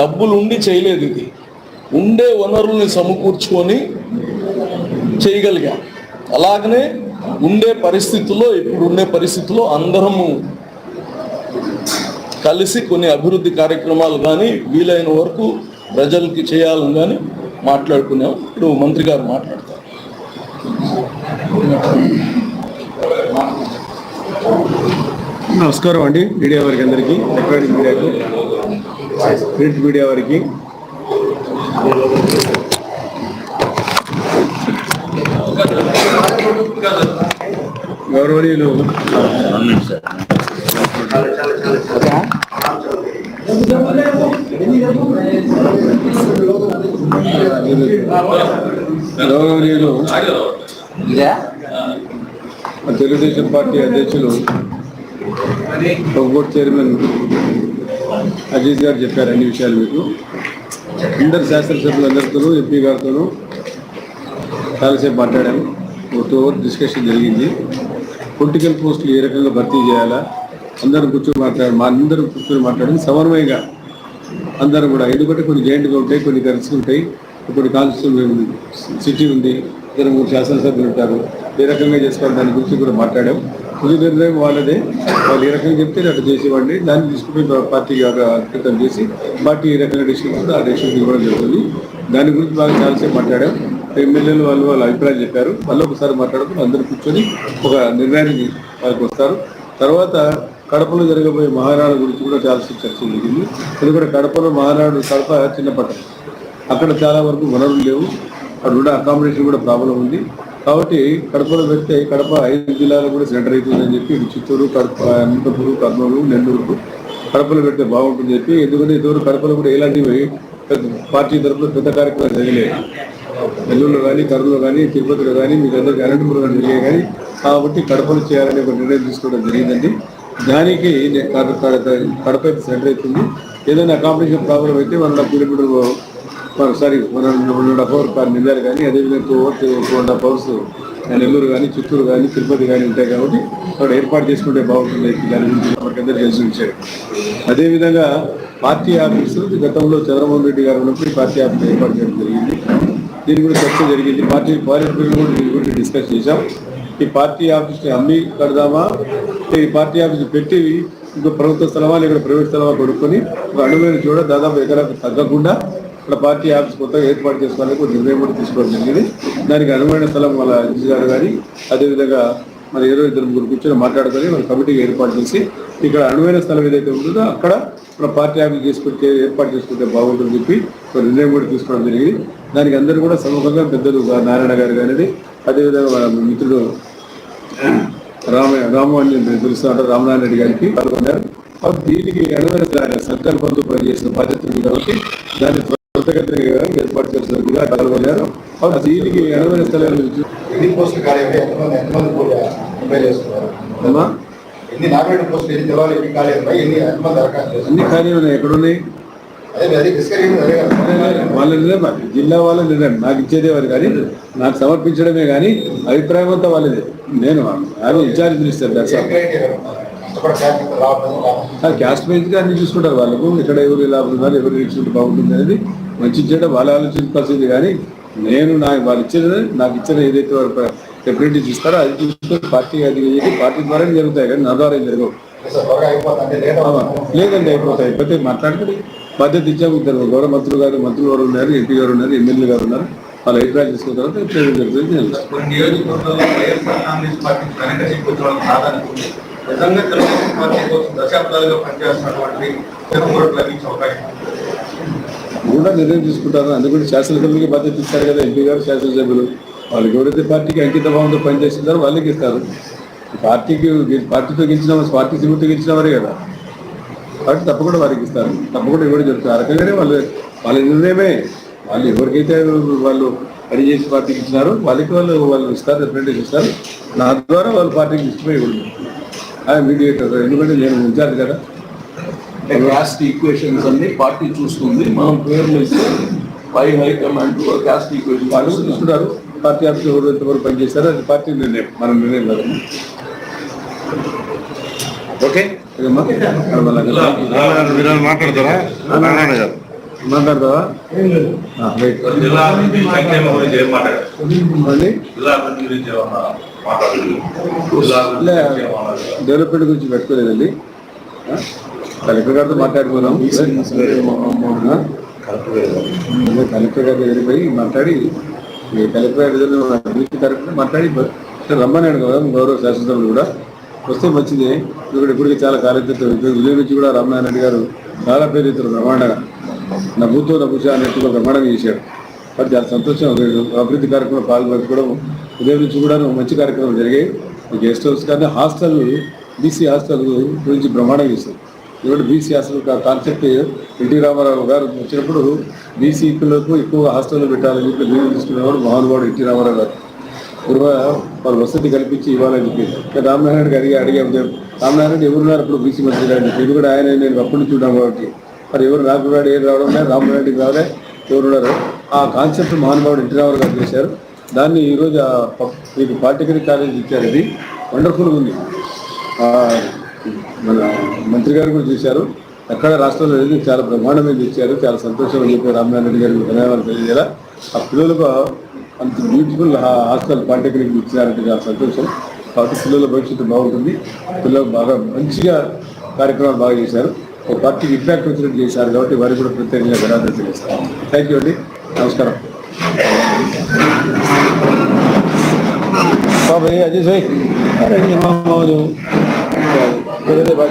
డబ్బులు ఉండి చేయలేదు ఇది. ఉండే వనరుల్ని సమకూర్చుకొని చేయగలిగాం. అలాగనే ఉండే పరిస్థితుల్లో ఇప్పుడు ఉండే పరిస్థితుల్లో అందరము కలిసి కొన్ని అభివృద్ధి కార్యక్రమాలు కానీ వీలైన వరకు ప్రజలకి చేయాలని కానీ మాట్లాడుకున్నాం. ఇప్పుడు మంత్రి గారు మాట్లాడతారు. నమస్కారం అండి. మీడియా వారికి అందరికీ ఎలక్ట్రానిక్ మీడియాకు ప్రింట్ మీడియా వారికి. గౌరవనీయులు. గౌరవనీయులు. తెలుగుదేశం పార్టీ అధ్యక్షులు. చైర్మన్. అజీజ్ గారు చెప్పారు అన్ని విషయాలు మీకు. అందరు శాసనసభ్యులందరితోనూ ఎంపీ గారితోనూ చాలాసేపు మాట్లాడాము. ఒక టూ అవర్ డిస్కషన్ జరిగింది. పొలిటికల్ పోస్టులు ఏ రకంగా భర్తీ చేయాలా? అందరూ కూర్చొని మాట్లాడు మా అందరూ కూర్చొని మాట్లాడడం సమన్వయంగా అందరూ కూడా. ఎందుకంటే కొన్ని జాయింట్గా ఉంటాయి కొన్ని కలిసి ఉంటాయి కొన్ని కాన్స్టిట్యూన్ సిటీ ఉంది ఇద్దరు మూడు శాసనసభ్యులు ఉంటారు. ఏ రకంగా చేసుకోవాలి దాని గురించి కూడా మాట్లాడాం తుది నిర్ణయం వాళ్ళదే. వాళ్ళు ఏ రకంగా చెప్తే అటు చేసేవాడిని. దాన్ని తీసుకుని పార్టీ అంకితం చేసి పార్టీ ఏ రకంగా డిసిషన్ ఆ డిసిషన్ ఇవ్వడం జరుగుతుంది. దాని గురించి బాగా చాలాసేపు మాట్లాడాం. ఎమ్మెల్యేలు వాళ్ళు వాళ్ళ అభిప్రాయం చెప్పారు. మళ్ళీ ఒకసారి మాట్లాడుకుని అందరూ కూర్చొని ఒక నిర్ణయానికి వాళ్ళకి వస్తారు. తర్వాత కడపలో జరగబోయే మహానాడు గురించి కూడా చాలాసేపు చర్చ జరిగింది. ఎందుకంటే కడపలో మహానాడు కడప చిన్న పట్టణం అక్కడ చాలా వరకు వనరులు లేవు. అక్కడ ఉన్న అకామిడేషన్ కూడా ప్రాబ్లం ఉంది. కాబట్టి కడపలో పెడితే కడప ఐదు జిల్లాలు కూడా సెంటర్ అవుతుందని చెప్పి చిత్తూరు కడప అనంతపురం కర్నూలు నెల్లూరు కడపలో పెడితే బాగుంటుంది చెప్పి ఎందుకంటే ఇదివరకు కడపలో కూడా ఎలాంటివి పార్టీ తరఫున పెద్ద కార్యక్రమాలు జరగలేదు. నెల్లూరులో కానీ కర్నూలు కానీ తిరుపతిలో కానీ మీకు అందరికీ అనంతపురం కానీ జరిగాయి కానీ కాబట్టి కడపలో చేయాలని ఒక నిర్ణయం తీసుకోవడం జరిగిందండి. దానికి కడప అయితే సెంటర్ అవుతుంది. ఏదైనా అకామిడేషన్ ప్రాబ్లం అయితే మన కిలోమీటర్ మన సారీ మన రెండు పవర్ కార్ నిందారు కానీ అదేవిధంగా two two and half hours Nellore కానీ చిత్తూరు కానీ తిరుపతి కానీ ఉంటాయి కాబట్టి అక్కడ ఏర్పాటు చేసుకుంటే బాగుంటుంది. దాని గురించి మనకందరూ తెలిసి ఉంచారు. అదేవిధంగా పార్టీ ఆఫీసు గతంలో చంద్రబాబు రెడ్డి గారు ఉన్నప్పుడు పార్టీ ఆఫీస్ ఏర్పాటు చేయడం జరిగింది. దీని గురించి చర్చ జరిగింది. పార్టీ పార్టీ కూడా దీని గురించి డిస్కస్ చేశాం. ఈ పార్టీ ఆఫీస్ని అమ్మి కడదామా? ఈ పార్టీ ఆఫీస్ పెట్టి ఇంకో ప్రభుత్వ స్థలమా లేక ప్రైవేట్ స్థలమా కొనుక్కొని ఒక అడుగుమైన చూడ దాదాపు ఎకరాకు తగ్గకుండా ఇక్కడ పార్టీ ఆఫీస్ కొత్తగా ఏర్పాటు చేసుకోవాలని ఒక నిర్ణయం కూడా తీసుకోవడం జరిగింది. దానికి అనువైన స్థలం వాళ్ళ అజిత్ గారు కానీ అదేవిధంగా మరి ఏదో ఇద్దరు ముగ్గురు కూర్చొని మాట్లాడుకొని మన కమిటీకి ఏర్పాటు చేసి ఇక్కడ అనువైన స్థలం ఏదైతే ఉంటుందో అక్కడ మన పార్టీ ఆఫీస్ చేసుకుంటే ఏర్పాటు చేసుకుంటే బాగుంటుందని చెప్పి ఒక నిర్ణయం కూడా తీసుకోవడం జరిగింది. దానికి అందరూ కూడా సమూహంగా పెద్దలు నారాయణ గారు కానీ అదేవిధంగా మన మిత్రుడు రామ రామవాణి అని తెలుస్తూ ఉంటారు రామనారాయణ రెడ్డి గారికి పాల్గొన్నారు దీనికి అనువైన సంకల్పంతో పనిచేసిన బాధ్యత ఉంది కాబట్టి దాన్ని త్వరితగతిగా ఏర్పాటు పాల్గొన్నారు దీనికి ఎన్ని పోస్టులు ఖాళీ? ఎంతమంది ఎంతమంది కూడా అప్లై చేసుకున్నారు అమ్మా ఎన్ని నామినేటెడ్ పోస్టులు ఎన్ని జిల్లాలో ఎన్ని ఖాళీ ఉన్నాయి ఎన్ని ఎంతమంది దరఖాస్తు అన్ని ఖాళీ ఉన్నాయి వాళ్ళ నిర్ణయం. జిల్లా వాళ్ళ నిర్ణయం నాకు ఇచ్చేదే వారు కానీ నాకు సమర్పించడమే కానీ అభిప్రాయం అంతా వాళ్ళదే నేను ఆమె ఇన్ఛార్జ్ కష్టపడి క్యాస్ట్ రావడం రావడం. క్యాస్ట్ బేస్గా అన్ని చూసుకుంటారు వాళ్ళకు ఇక్కడ ఎవరు ఇలా ఉన్నారు ఎవరు ఇచ్చుకుంటే బాగుంటుంది అనేది మంచి చేయడం వాళ్ళు ఆలోచించాల్సింది కానీ నేను నాకు వాళ్ళు ఇచ్చిన నాకు ఇచ్చిన ఏదైతే వారు రిప్రజెంటేటివ్స్ ఇస్తారో అది చూసుకొని పార్టీ అది చేసి పార్టీ ద్వారానే జరుగుతాయి కానీ నా ద్వారా జరగవు. లేదండి అయిపోతాయి. అయిపోతే మాట్లాడుకుని బాధ్యత ఇచ్చాము ఇద్దరు. గౌరవ మంత్రులు గారు మంత్రులు గారు ఉన్నారు ఎంపీ గారు ఉన్నారు ఎమ్మెల్యే గారు ఉన్నారు. వాళ్ళ అభిప్రాయం తీసుకున్న తర్వాత నిజంగా తెలుగుదేశం పార్టీ కోసం దశాబ్దాలుగా పనిచేస్తున్నటువంటి అవకాశం. కూడా నిర్ణయం తీసుకుంటారు. అందుకని శాసనసభ్యులకి బాధ్యత ఇస్తారు కదా ఎంపీ గారు శాసనసభ్యులు. వాళ్ళకి ఎవరైతే పార్టీకి అంకిత భావంతో పనిచేస్తున్నారో వాళ్ళకి ఇస్తారు. పార్టీకి పార్టీతో గెలిచిన పార్టీ సిమెంట్తో గెలిచిన వారే కదా. కాబట్టి తప్పకుండా వారికి ఇస్తారు. తప్పకుండా ఇవ్వడం జరుగుతుంది. ఆ రకంగానే వాళ్ళు వాళ్ళ నిర్ణయమే. వాళ్ళు ఎవరికైతే వాళ్ళు పనిచేసి పార్టీకి ఇచ్చినారో వాళ్ళకి వాళ్ళు వాళ్ళు ఇస్తారు రిప్రజెంటేషన్ ఇస్తారు. నా ద్వారా వాళ్ళు పార్టీకి ఇష్టమే ఇవ్వడం ఆ మీడియేటర్ ఎందుకంటే నేను ఇన్ఛార్జ్ కదా. క్యాస్ట్ ఈక్వేషన్స్ అన్ని పార్టీ చూస్తుంది. మనం పేర్లు ఇస్తే పై హైకమాండ్ క్యాస్ట్ ఈక్వేషన్ వాళ్ళు చూస్తున్నారు పార్టీ ఆఫీస్ ఎవరు ఎంతవరకు పనిచేస్తారో అది పార్టీ నిర్ణయం. మన నిర్ణయం కాదు ఓకే? మాట్లాడతారా? మాట్లాడతావా. డెవలప్మెంట్ గురించి పెట్టుకోలేదండి. ఆ? కలెక్టర్ గారితో? అదే కలెక్టర్ గారి దగ్గరికి పోయి మాట్లాడి కలెక్టర్ గారి దగ్గర అభివృద్ధి కరెక్ట్ మాట్లాడి రమ్మన్నాడు కదా గౌరవ శాసనసభ్యులు కూడా. వస్తే మంచిది ఇక్కడ ఇప్పటికీ చాలా కార్యకర్తలు విజయ్ నుంచి కూడా రామనారాయణ రెడ్డి గారు చాలా పేరు ఇస్తారు బ్రహ్మాండంగా. నా భూతో నా భూష అన్నట్టుగా బ్రహ్మాండంగా చేశాడు మరి చాలా సంతోషం. అభివృద్ధి కార్యక్రమం పాల్గొనడం ఉదయం నుంచి కూడా మంచి కార్యక్రమాలు జరిగాయి. గెస్ట్ హౌస్ కానీ హాస్టల్ బీసీ హాస్టల్ గురించి బ్రహ్మాండంగా చేశారు. ఇక్కడ BC hostel concept NT Rama Rao garu వచ్చినప్పుడు బీసీ పిల్లలకు ఎక్కువ హాస్టల్లో పెట్టాలని చెప్పి నిర్ణయం తీసుకునేవాడు మహానుభావుడు ఎన్టీ రామారావు గారు. పూర్వ వారు వసతి కల్పించి ఇవ్వాలని చెప్పి. రామనారాయణ గారికి అడిగే ఉదయం రామనారాయణ ఎవరున్నారు అప్పుడు బీసీ మంత్రి గారు? ఇది కూడా ఆయన నేను అప్పటి నుంచి ఉన్నాను కాబట్టి. మరి ఎవరు నాకు ఏం రావడం లేదు రామనారాయణకి రావలే ఎవరున్నారు ఆ కాన్సెప్ట్ మహానుభావుడు ఎన్టీ రామారావు గారు చేశారు. దాన్ని ఈరోజు మీకు పాలిటెక్నిక్ కాలేజ్ ఇచ్చారు ఇది. వండర్ఫుల్గా ఉంది. మన మంత్రి గారు కూడా చూశారు. ఎక్కడ రాష్ట్రంలో లేదు చాలా బ్రహ్మాండమే ఇచ్చారు చాలా సంతోషం అని చెప్పి రామనారాయణ రెడ్డి గారికి ధన్యవాదాలు తెలియజేయాలా. ఆ పిల్లలకు అంత బ్యూటిఫుల్ హాస్టల్ పాలిటెక్నిక్ ఇచ్చినారంటే చాలా సంతోషం. కాబట్టి పిల్లల భవిష్యత్తు బాగుంటుంది. పిల్లలు బాగా మంచిగా కార్యక్రమాలు బాగా చేశారు. ఒక పార్టీకి ఇంపాక్ట్ వచ్చినట్టు చేశారు కాబట్టి వారికి కూడా ప్రత్యేకంగా ధన్యవాదాలు తెలియజేస్తాను థ్యాంక్ యూ అండి. నమస్కారం. బాబాయ్ అజయ్ సాయి? Beleza, vai,